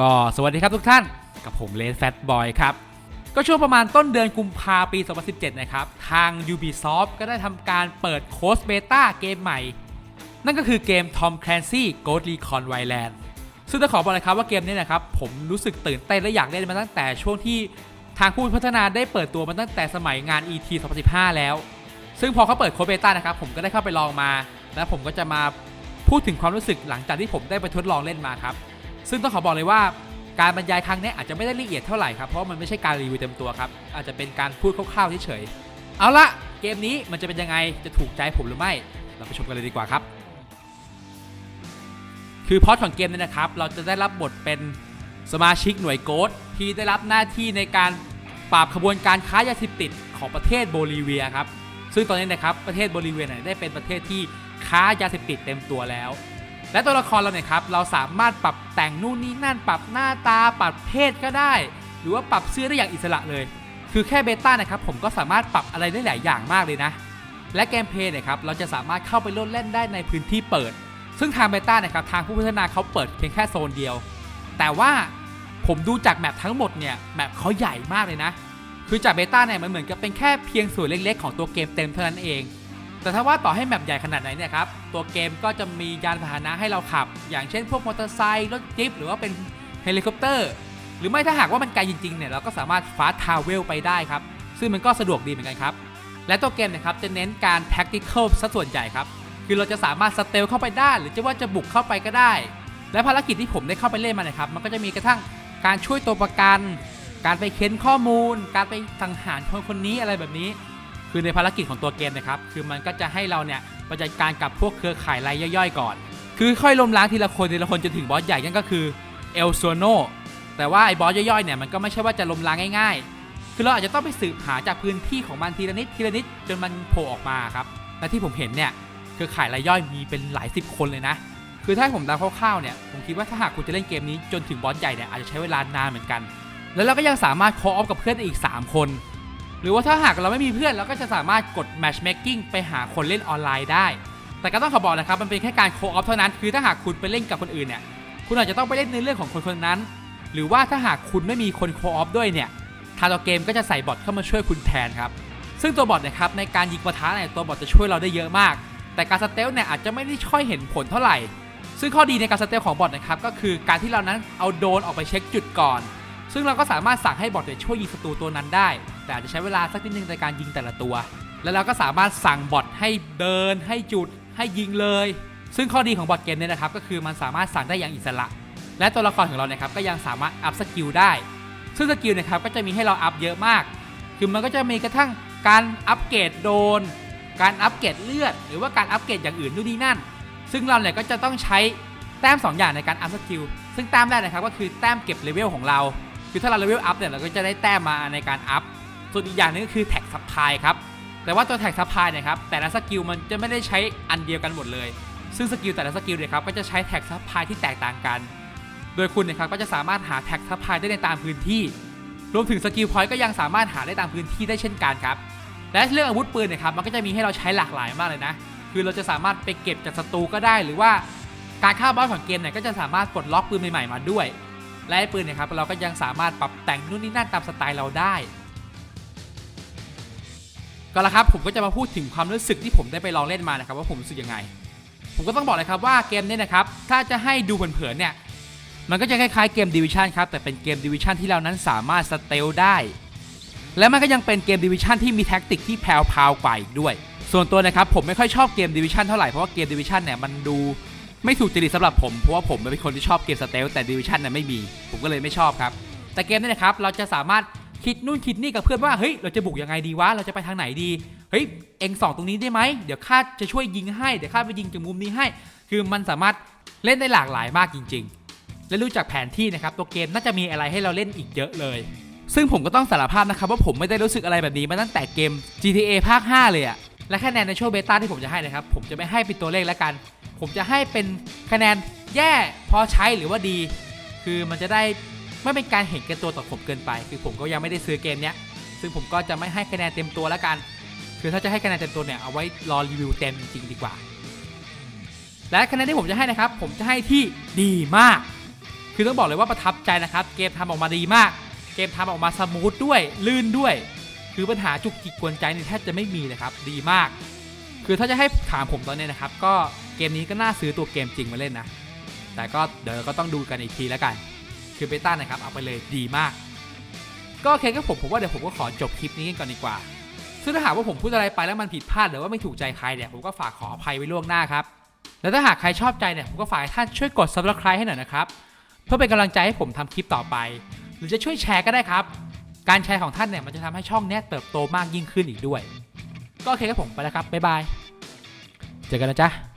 ก็สวัสดีครับทุกท่านกับผมเลนแฟตบอยครับ ก็ช่วงประมาณต้นเดือนกุมภาปี 2017 นะครับ ทาง Ubisoft ก็ได้ทำการเปิดโค้ดเบต้าเกมใหม่ นั่นก็คือเกม Tom Clancy Ghost Recon Wildland ซึ่งต้องขอบอกเลยครับว่าเกมนี้นะครับ ผมรู้สึกตื่นเต้นและอยากเล่นมาตั้งแต่ช่วงที่ทางผู้พัฒนาได้เปิดตัวมาตั้งแต่สมัยงาน ET 2015 แล้ว ซึ่งพอเขาเปิดโค้ดเบต้านะครับผมก็ได้เข้าไปลองมา และผมก็จะมาพูดถึงความรู้สึกหลังจากที่ผมได้ไปทดลองเล่นมาครับ ซึ่งต้องขอบอกเลยว่าการบรรยายครั้งนี้อาจจะไม่ได้ละเอียดเท่าไหร่ครับ เพราะมันไม่ใช่การรีวิวเต็มตัวครับ อาจจะเป็นการพูดคร่าวๆเฉยๆเอาละเกมนี้มันจะเป็นยังไงจะถูกใจผมหรือไม่ เราไปชมกันเลยดีกว่าครับ คือพอดของเกมนี้นะครับ เราจะได้รับบทเป็นสมาชิกหน่วยโกดที่ได้รับหน้าที่ในการปราบขบวนการค้ายาเสพติดของประเทศโบลิเวียครับซึ่งตอนนี้นะครับประเทศโบลิเวียเนี่ยได้เป็นประเทศที่ค้ายาเสพติดเต็มตัวแล้ว และตัวละครเราเนี่ยครับเราสามารถปรับแต่งนู่นนี่นั่น ปรับหน้าตาปรับเพศก็ได้ หรือว่าปรับเสื้อได้อย่างอิสระเลย คือแค่เบต้านะครับผมก็สามารถปรับอะไรได้หลายอย่างมากเลยนะ และเกมเพย์เนี่ยครับเราจะสามารถเข้าไปโลดเล่นได้ในพื้นที่เปิด ซึ่งทางเบต้านะครับทางผู้พัฒนาเขาเปิดเพียงแค่โซนเดียว แต่ว่าผมดูจากแมปทั้งหมดเนี่ยแมปเขาใหญ่มากเลยนะ คือจากเบต้าเนี่ยมันเหมือนกับเป็นแค่เพียงส่วนเล็กๆของตัวเกมเต็มเท่านั้นเอง แต่ถ้าว่าต่อให้แมปใหญ่ขนาดไหนเนี่ยครับ ตัวเกมก็จะมียานพาหนะให้เราขับ อย่างเช่นพวกมอเตอร์ไซค์รถจิ๊ปหรือว่าเป็นเฮลิคอปเตอร์ หรือไม่ถ้าหากว่ามันไกลจริงๆเนี่ยเราก็สามารถฟาสทาวเวลไปได้ครับ ซึ่งมันก็สะดวกดีเหมือนกันครับ และตัวเกมเนะครับจะเน้นการ tactical ซะส่วนใหญ่ครับ คือเราจะสามารถสเตลเข้าไปได้ หรือจะว่าจะบุกเข้าไปก็ได้ และภารกิจที่ผมได้เข้าไปเล่นมาเนี่ยครับมันก็จะมีกระทั่งการช่วยตัวประกัน การไปเค้นข้อมูล การไปสังหารคนคนนี้อะไรแบบนี้ คือในภารกิจของตัวเกมนะครับ คือมันก็จะให้เราเนี่ยปจัดการกับพวกเครือข่ายรายย่อยๆ ก่อน คือค่อยล้มล้างทีละคนทีละคนจนถึงบอสใหญ่นั่นก็คือเอลโซโนแต่ว่าไอ้บอสย่อยๆเนี่ยมันก็ไม่ใช่ว่าจะล้มล้างง่าย ๆ คือเราอาจจะต้องไปสืบหาจากพื้นที่ของมันทีละนิดทีละนิดจนมันโผล่ออกมาครับ และที่ผมเห็นเนี่ยเครือข่ายรายย่อยมีเป็นหลายสิบคนเลยนะ คือถ้าผมเดาคร่าวๆเนี่ยผมคิดว่าถ้าหากคุณจะเล่นเกมนี้จนถึงบอสใหญ่เนี่ยอาจจะใช้เวลานานเหมือนกัน แล้วเราก็ยังสามารถคออฟกับเพื่อนอีก 3 คน หรือว่าถ้าหากเราไม่มีเพื่อนเราก็จะสามารถกด matchmaking ไปหาคนเล่นออนไลน์ได้ แต่ก็ต้องขอบอกนะครับมันเป็นแค่การโคออฟเท่านั้น คือถ้าหากคุณไปเล่นกับคนอื่นเนี่ย คุณอาจจะต้องไปเล่นในเรื่องของคนคนนั้น หรือว่าถ้าหากคุณไม่มีคนโคออฟด้วยเนี่ยทางตัวเกมก็จะใส่บอทเข้ามาช่วยคุณแทนครับ ซึ่งตัวบอทนะครับในการยิงปะทะเนี่ยตัวบอทจะช่วยเราได้เยอะมาก แต่การสเตลเนี่ยอาจจะไม่ได้ค่อยเห็นผลเท่าไหร่ ซึ่งข้อดีในการสเตลของบอทนะครับก็คือการที่เรานั้นเอาโดนออกไปเช็คจุดก่อน ซึ่งเราก็สามารถสั่งให้บอทเนี่ยช่วยยิงศัตรูตัวนั้นได้ แต่อาจจะใช้เวลาสักนิดนึงในการยิงแต่ละตัว แล้วเราก็สามารถสั่งบอทให้เดิน ให้จุด ให้ยิงเลย ซึ่งข้อดีของบอทเกมเนี่ยนะครับก็คือมันสามารถสั่งได้อย่างอิสระ และตัวละครของเราเนี่ยครับก็ยังสามารถอัพสกิลได้ ซึ่งสกิลเนะครับก็จะมีให้เราอัพเยอะมาก คือมันก็จะมีกระทั่งการอัปเกรดโดน การอัปเกรดเลือด หรือว่าการอัปเกรดอย่างอื่นนู่นนี่นั่น ซึ่งเราเนี่ยก็จะต้องใช้แต้ม 2 อย่างในการอัพสกิล ซึ่งแต้มแรกนะครับก็คือแต้มเก็บเลเวลของเรา คือถ้าเราเลเวลอัพเนี่ยเราก็จะได้แต้มมาในการอัพ ส่วนอีกอย่างหนึงก็คือแท็กซัพพลายครับ แต่ว่าตัวแท็กซัพพลายเนี่ยครับแต่ละสกิลมันจะไม่ได้ใช้อันเดียวกันหมดเลย ซึ่งสกิลแต่ละสกิลเนี่ยครับก็จะใช้แท็กซัพพลายที่แตกต่างกัน โดยคุณเนะครับก็จะสามารถหาแท็กซัพพลายได้ในตามพื้นที่ รวมถึงสกิลพอยต์ก็ยังสามารถหาได้ตามพื้นที่ได้เช่นกันครับ และเรื่องอาวุธปืนเนี่ยครับมันก็จะมีให้เราใช้หลากหลายมากเลยนะ คือเราจะสามารถไปเก็บจากศัตรูก็ได้ หรือว่าการฆ่าบอสของเกมเนี่ยก็จะสามารถปลดล็อกปืนใหม่ๆมาด้วย และไอ้ปืนเนี่ยครับเราก็ยังสามารถปรับแต่งนู่นนี่นั่นตามสไตล์เราได้ ก็แล้วครับผมก็จะมาพูดถึงความรู้สึกที่ผมได้ไปลองเล่นมานะครับว่าผมรู้สึกยังไง ผมก็ต้องบอกเลยครับว่าเกมนี้นะครับถ้าจะให้ดูเผินๆเนี่ยมันก็จะคล้ายๆเกมดิวิชันครับแต่เป็นเกมดิวิชันที่เรานั้นสามารถสเตลได้และมันก็ยังเป็นเกมดิวิชันที่มีแท็กติกที่แพรวๆกว่าอีกด้วย ส่วนตัวนะครับผมไม่ค่อยชอบเกมดิวิชันเท่าไหร่เพราะว่าเกมดิวิชันเนี่ยมันดู ไม่ถูกจริตสำหรับผม เพราะว่าผมเป็นคนที่ชอบเกมสเตลแต่ดิวิชันเนี่ยไม่มี ผมก็เลยไม่ชอบครับ แต่เกมนี้นะครับเราจะสามารถคิดนู่นคิดนี่กับเพื่อนว่าเฮ้ยเราจะบุกยังไงดีวะเราจะไปทางไหนดีเฮ้ยเอ็งสองตรงนี้ได้ไหมเดี๋ยวข้าจะช่วยยิงให้เดี๋ยวข้าไปยิงจากมุมนี้ให้ คือมันสามารถเล่นได้หลากหลายมากจริง ๆ และรู้จักแผนที่นะครับตัวเกมน่าจะมีอะไรให้เราเล่นอีกเยอะเลย ซึ่งผมก็ต้องสารภาพนะครับว่าผมไม่ได้รู้สึกอะไรแบบนี้มาตั้งแต่เกม GTA ภาค 5 เลยอะและคะแนนในช่วงเบต้าที่ผมจะให้นะครับผมจะไม่ให้เป็นตัวเลขแล้วกัน ผมจะให้เป็นคะแนนแย่พอใช้หรือว่าดี คือมันจะได้ไม่เป็นการเห็นแก่ตัวต่อผมเกินไป คือผมก็ยังไม่ได้ซื้อเกมเนี้ยซึ่งผมก็จะไม่ให้คะแนนเต็มตัวแล้วกัน คือถ้าจะให้คะแนนเต็มตัวเนี่ยเอาไว้รอรีวิวเต็มจริงดีกว่า และคะแนนที่ผมจะให้นะครับ ผมจะให้ที่ดีมาก คือต้องบอกเลยว่าประทับใจนะครับ เกมทำออกมาดีมาก เกมทำออกมาสมูทด้วย ลื่นด้วย คือปัญหาจุกจิกกวนใจนี่แทบจะไม่มีเลยครับ ดีมาก คือถ้าจะให้ถามผมตอนนี้นะครับ ก็ เกมนี้ก็น่าซื้อตัวเกมจริงมาเล่นนะ แต่ก็เดี๋ยวก็ต้องดูกันอีกทีแล้วกัน คือเบต้านะครับเอาไปเลยดีมาก ก็โอเคก็ผมผมว่าเดี๋ยวผมก็ขอจบคลิปนี้กันก่อนดีกว่า ซึ่งถ้าหากว่าผมพูดอะไรไปแล้วมันผิดพลาดหรือว่าไม่ถูกใจใครเนี่ยผมก็ฝากขออภัยไว้ล่วงหน้าครับ แล้วถ้าหากใครชอบใจเนี่ยผมก็ฝากท่านช่วยกด subscribe ให้หน่อยนะครับ เพื่อเป็นกำลังใจให้ผมทำคลิปต่อไป หรือจะช่วยแชร์ก็ได้ครับ การแชร์ของท่านเนี่ยมันจะทำให้ช่องเนี้ยเติบโตมากยิ่งขึ้นอีกด้วย ก็โอเคครับผมไปแล้วครับบ๊ายบายเจอกันนะจ๊ะ